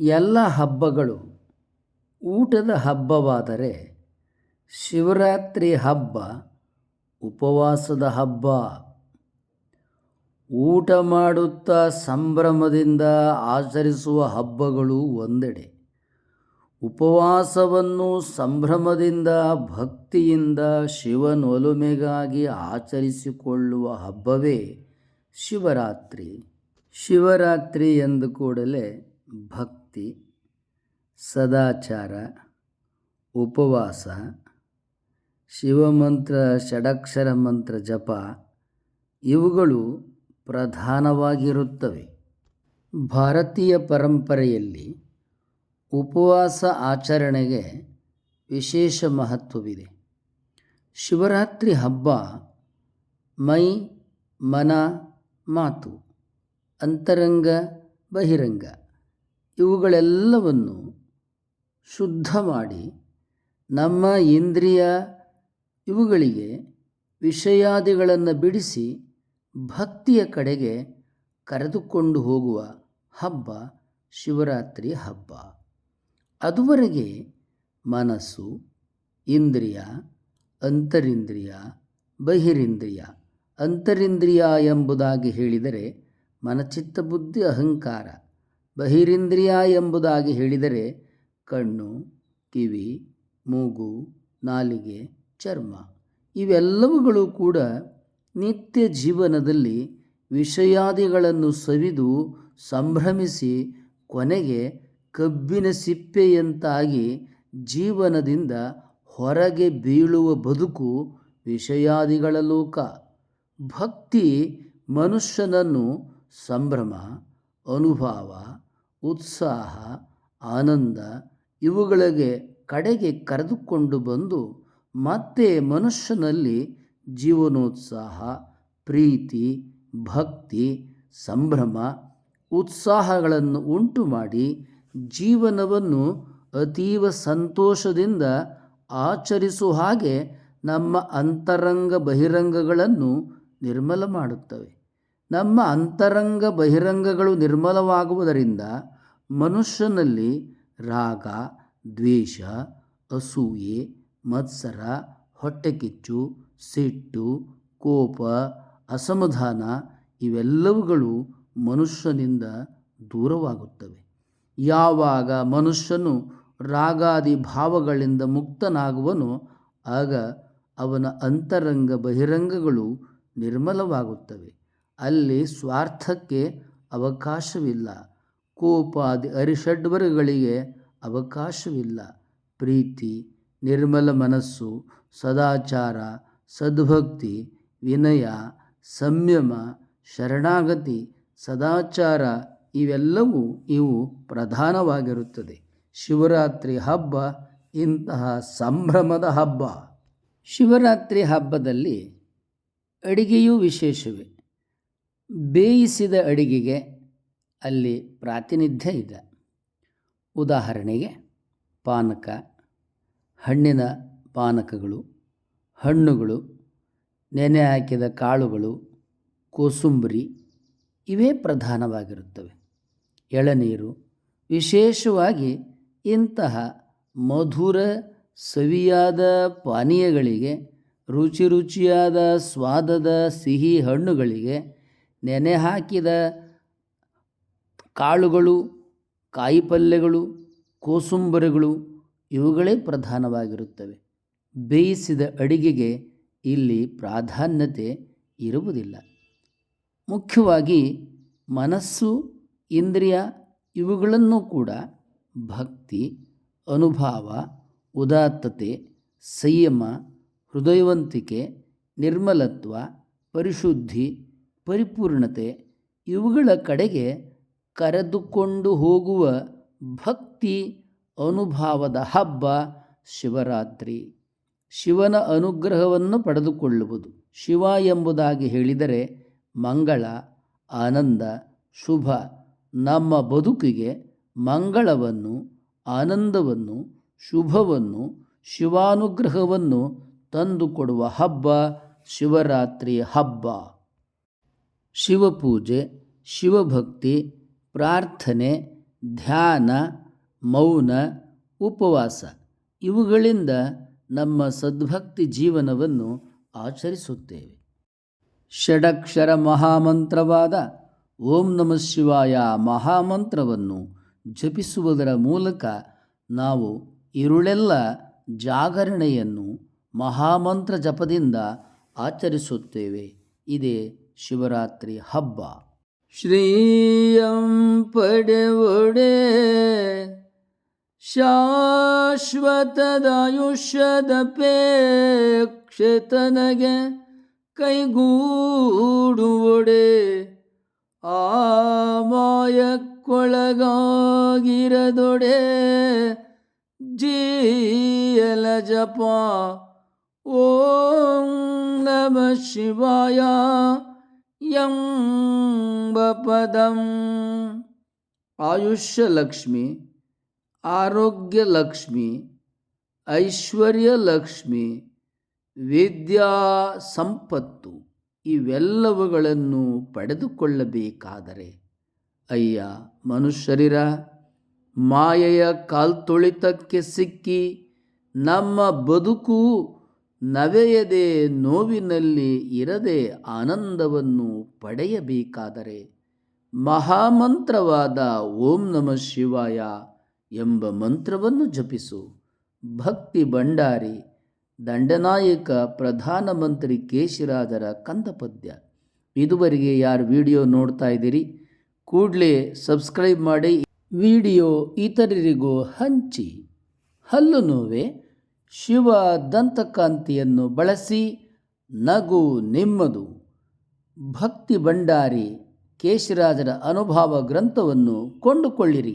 ಎಲ್ಲ ಹಬ್ಬಗಳು ಊಟದ ಹಬ್ಬವಾದರೆ ಶಿವರಾತ್ರಿ ಹಬ್ಬ, ಉಪವಾಸದ ಹಬ್ಬ. ಊಟ ಮಾಡುತ್ತಾ ಸಂಭ್ರಮದಿಂದ ಆಚರಿಸುವ ಹಬ್ಬಗಳು ಒಂದೆಡೆ. ಉಪವಾಸವನ್ನು ಸಂಭ್ರಮದಿಂದ, ಭಕ್ತಿಯಿಂದ, ಶಿವನೊಲುಮೆಗಾಗಿ ಆಚರಿಸಿಕೊಳ್ಳುವ ಹಬ್ಬವೇ ಶಿವರಾತ್ರಿ. ಶಿವರಾತ್ರಿ ಎಂದು ಕೂಡಲೇ ಭಕ್ತಿ, ಸದಾಚಾರ, ಉಪವಾಸ, ಶಿವಮಂತ್ರ, ಷಡಕ್ಷರ ಮಂತ್ರ, ಜಪ ಇವುಗಳು ಪ್ರಧಾನವಾಗಿರುತ್ತವೆ. ಭಾರತೀಯ ಪರಂಪರೆಯಲ್ಲಿ ಉಪವಾಸ ಆಚರಣೆಗೆ ವಿಶೇಷ ಮಹತ್ವವಿದೆ. ಶಿವರಾತ್ರಿ ಹಬ್ಬ ಮೈ ಮನ ಮಾತು, ಅಂತರಂಗ ಬಹಿರಂಗ. ಇವುಗಳೆಲ್ಲವನ್ನು ಶುದ್ಧ ಮಾಡಿ ನಮ್ಮ ಇಂದ್ರಿಯ ಇವುಗಳಿಗೆ ವಿಷಯಾದಿಗಳನ್ನು ಬಿಡಿಸಿ ಭಕ್ತಿಯ ಕಡೆಗೆ ಕರೆದುಕೊಂಡು ಹೋಗುವ ಹಬ್ಬ ಶಿವರಾತ್ರಿ ಹಬ್ಬ. ಅದುವರೆಗೆ ಮನಸ್ಸು, ಇಂದ್ರಿಯ, ಅಂತರಿಂದ್ರಿಯ, ಬಹಿರಿಂದ್ರಿಯ, ಅಂತರಿಂದ್ರಿಯ ಎಂಬುದಾಗಿ ಹೇಳಿದರೆ ಮನಚಿತ್ತ ಬುದ್ಧಿ ಅಹಂಕಾರ ಬಹಿರಿಂದ್ರಿಯ ಎಂಬುದಾಗಿ ಹೇಳಿದರೆ ಕಣ್ಣು, ಕಿವಿ, ಮೂಗು, ನಾಲಿಗೆ, ಚರ್ಮ ಇವೆಲ್ಲವುಗಳು ಕೂಡ ನಿತ್ಯ ಜೀವನದಲ್ಲಿ ವಿಷಯಾದಿಗಳನ್ನು ಸವಿದು ಸಂಭ್ರಮಿಸಿ ಕೊನೆಗೆ ಕಬ್ಬಿನ ಸಿಪ್ಪೆಯಂತಾಗಿ ಜೀವನದಿಂದ ಹೊರಗೆ ಬೀಳುವ ಬದುಕು ವಿಷಯಾದಿಗಳ ಲೋಕ. ಭಕ್ತಿ ಮನುಷ್ಯನನ್ನು ಸಂಭ್ರಮ, ಅನುಭವ ಉತ್ಸಾಹ, ಆನಂದ ಇವುಗಳಿಗೆ ಕಡೆಗೆ ಕರೆದುಕೊಂಡು ಬಂದು ಮತ್ತೆ ಮನುಷ್ಯನಲ್ಲಿ ಜೀವನೋತ್ಸಾಹ, ಪ್ರೀತಿ, ಭಕ್ತಿ, ಸಂಭ್ರಮ, ಉತ್ಸಾಹಗಳನ್ನು ಉಂಟು ಮಾಡಿ ಜೀವನವನ್ನು ಅತೀವ ಸಂತೋಷದಿಂದ ಆಚರಿಸುವ ಹಾಗೆ ನಮ್ಮ ಅಂತರಂಗ ಬಹಿರಂಗಗಳನ್ನು ನಿರ್ಮಲ ಮಾಡುತ್ತವೆ. ನಮ್ಮ ಅಂತರಂಗ ಬಹಿರಂಗಗಳು ನಿರ್ಮಲವಾಗುವುದರಿಂದ ಮನುಷ್ಯನಲ್ಲಿ ರಾಗ, ದ್ವೇಷ, ಅಸೂಯೆ, ಮತ್ಸರ, ಹೊಟ್ಟೆಕಿಚ್ಚು, ಸಿಟ್ಟು, ಕೋಪ, ಅಸಮಾಧಾನ ಇವೆಲ್ಲವುಗಳು ಮನುಷ್ಯನಿಂದ ದೂರವಾಗುತ್ತವೆ. ಯಾವಾಗ ಮನುಷ್ಯನು ರಾಗಾದಿ ಭಾವಗಳಿಂದ ಮುಕ್ತನಾಗುವನೋ ಆಗ ಅವನ ಅಂತರಂಗ ಬಹಿರಂಗಗಳು ನಿರ್ಮಲವಾಗುತ್ತವೆ. ಅಲ್ಲಿ ಸ್ವಾರ್ಥಕ್ಕೆ ಅವಕಾಶವಿಲ್ಲ. ಕೋಪಾದಿ ಅರಿಷಡ್ವರ್ಗಗಳಿಗೆ ಅವಕಾಶವಿಲ್ಲ. ಪ್ರೀತಿ, ನಿರ್ಮಲ ಮನಸ್ಸು, ಸದಾಚಾರ, ಸದ್ಭಕ್ತಿ, ವಿನಯ, ಸಂಯಮ, ಶರಣಾಗತಿ, ಸದಾಚಾರ ಇವೆಲ್ಲವೂ ಇವು ಪ್ರಧಾನವಾಗಿರುತ್ತದೆ. ಶಿವರಾತ್ರಿ ಹಬ್ಬ ಇಂತಹ ಸಂಭ್ರಮದ ಹಬ್ಬ. ಶಿವರಾತ್ರಿ ಹಬ್ಬದಲ್ಲಿ ಅಡಿಗೆಯೂ ವಿಶೇಷವೇ. ಬೇಯಿಸಿದ ಅಡಿಗೆಗೆ ಅಲ್ಲಿ ಪ್ರಾತಿನಿಧ್ಯ ಇದೆ. ಉದಾಹರಣೆಗೆ, ಪಾನಕ, ಹಣ್ಣಿನ ಪಾನಕಗಳು, ಹಣ್ಣುಗಳು, ನೆನೆ ಹಾಕಿದ ಕಾಳುಗಳು, ಕೋಸುಂಬರಿ ಇವೇ ಪ್ರಧಾನವಾಗಿರುತ್ತವೆ. ಎಳನೀರು, ವಿಶೇಷವಾಗಿ ಇಂತಹ ಮಧುರ, ಸವಿಯಾದ ಪಾನೀಯಗಳಿಗೆ, ರುಚಿ ರುಚಿಯಾದ ಸ್ವಾದದ ಸಿಹಿ ಹಣ್ಣುಗಳಿಗೆ ನೆನೆ ಹಾಕಿದ ಕಾಳುಗಳು ಕಾಯಿಪಲ್ಯಗಳು ಕೋಸುಂಬರಿಗಳು ಇವುಗಳೇ ಪ್ರಧಾನವಾಗಿರುತ್ತವೆ. ಬೇಯಿಸಿದ ಅಡಿಗೆಗೆ ಇಲ್ಲಿ ಪ್ರಾಧಾನ್ಯತೆ ಇರುವುದಿಲ್ಲ. ಮುಖ್ಯವಾಗಿ ಮನಸ್ಸು, ಇಂದ್ರಿಯ ಇವುಗಳನ್ನು ಕೂಡ ಭಕ್ತಿ, ಅನುಭಾವ, ಉದಾತ್ತತೆ, ಸಂಯಮ, ಹೃದಯವಂತಿಕೆ, ನಿರ್ಮಲತ್ವ, ಪರಿಶುದ್ಧಿ ಪರಿಪೂರ್ಣತೆ ಇವುಗಳ ಕಡೆಗೆ ಕರೆದುಕೊಂಡು ಹೋಗುವ ಭಕ್ತಿ ಅನುಭಾವದ ಹಬ್ಬ ಶಿವರಾತ್ರಿ. ಶಿವನ ಅನುಗ್ರಹವನ್ನು ಪಡೆದುಕೊಳ್ಳುವುದು. ಶಿವ ಎಂಬುದಾಗಿ ಹೇಳಿದರೆ ಮಂಗಳ, ಆನಂದ, ಶುಭ. ನಮ್ಮ ಬದುಕಿಗೆ ಮಂಗಳವನ್ನು, ಆನಂದವನ್ನು, ಶುಭವನ್ನು, ಶಿವಾನುಗ್ರಹವನ್ನು ತಂದುಕೊಡುವ ಹಬ್ಬ ಶಿವರಾತ್ರಿ ಹಬ್ಬ. ಶಿವಪೂಜೆ, ಶಿವಭಕ್ತಿ, ಪ್ರಾರ್ಥನೆ, ಧ್ಯಾನ, ಮೌನ, ಉಪವಾಸ ಇವುಗಳಿಂದ ನಮ್ಮ ಸದ್ಭಕ್ತಿ ಜೀವನವನ್ನು ಆಚರಿಸುತ್ತೇವೆ. ಷಡಕ್ಷರ ಮಹಾಮಂತ್ರವಾದ ಓಂ ನಮಃ ಶಿವಾಯ ಮಹಾಮಂತ್ರವನ್ನು ಜಪಿಸುವುದರ ಮೂಲಕ ನಾವು ಇರುಳೆಲ್ಲ ಜಾಗರಣೆಯನ್ನು ಮಹಾಮಂತ್ರ ಜಪದಿಂದ ಆಚರಿಸುತ್ತೇವೆ. ಇದೇ ಶಿವರಾತ್ರಿ ಹಬ್ಬ. ಶ್ರೀಯಂ ಪಡೆವೊಡೆ ಶಾಶ್ವತದಾಯುಷ್ಯದ ಪೇಕ್ಷತನಗೆ ಕೈಗೂಡುವೊಡೆ. ಆ ಮಾಯಕ್ಕೊಳಗಾಗಿರದೊಡೆ. ಜೀಯಲ ಜಪ ಓಂ ನಮ ಶಿವಾಯ. ಎಂಬ ಪದಂ ಆಯುಷ್ಯ ಲಕ್ಷ್ಮಿ, ಆರೋಗ್ಯ ಲಕ್ಷ್ಮಿ, ಐಶ್ವರ್ಯ ಲಕ್ಷ್ಮಿ, ವಿದ್ಯಾ ಸಂಪತ್ತು ಇವೆಲ್ಲವುಗಳನ್ನು ಪಡೆದುಕೊಳ್ಳಬೇಕಾದರೆ, ಅಯ್ಯ ಮನುಷ್ಯರಿರ ಮಾಯೆಯ ಕಾಲ್ತೊಳಿತಕ್ಕೆ ಸಿಕ್ಕಿ ನಮ್ಮ ಬದುಕು ನವೆಯದೆ ನೋವಿನಲ್ಲಿ ಇರದೆ ಆನಂದವನ್ನು ಪಡೆಯಬೇಕಾದರೆ ಮಹಾಮಂತ್ರವಾದ ಓಂ ನಮಃ ಶಿವಾಯ ಎಂಬ ಮಂತ್ರವನ್ನು ಜಪಿಸು. ಭಕ್ತಿ ಭಂಡಾರಿ, ದಂಡನಾಯಕ ಪ್ರಧಾನಮಂತ್ರಿ ಕೇಶಿರಾಜರ ಕಂದಪದ್ಯ. ಇದುವರೆಗೆ ಯಾರು ವಿಡಿಯೋ ನೋಡ್ತಾ ಇದ್ದೀರಿ, ಕೂಡಲೇ ಸಬ್ಸ್ಕ್ರೈಬ್ ಮಾಡಿ. ವಿಡಿಯೋ ಇತರರಿಗೂ ಹಂಚಿ. ಹಲ್ಲು ನೋವೆ? ಶಿವ ದಂತಕಾಂತಿಯನ್ನು ಬಳಸಿ ನಗು ನಿಮ್ಮದು. ಭಕ್ತಿ ಭಂಡಾರಿ ಕೇಶರಾಜರ ಅನುಭಾವ ಗ್ರಂಥವನ್ನು ಕೊಂಡುಕೊಳ್ಳಿರಿ.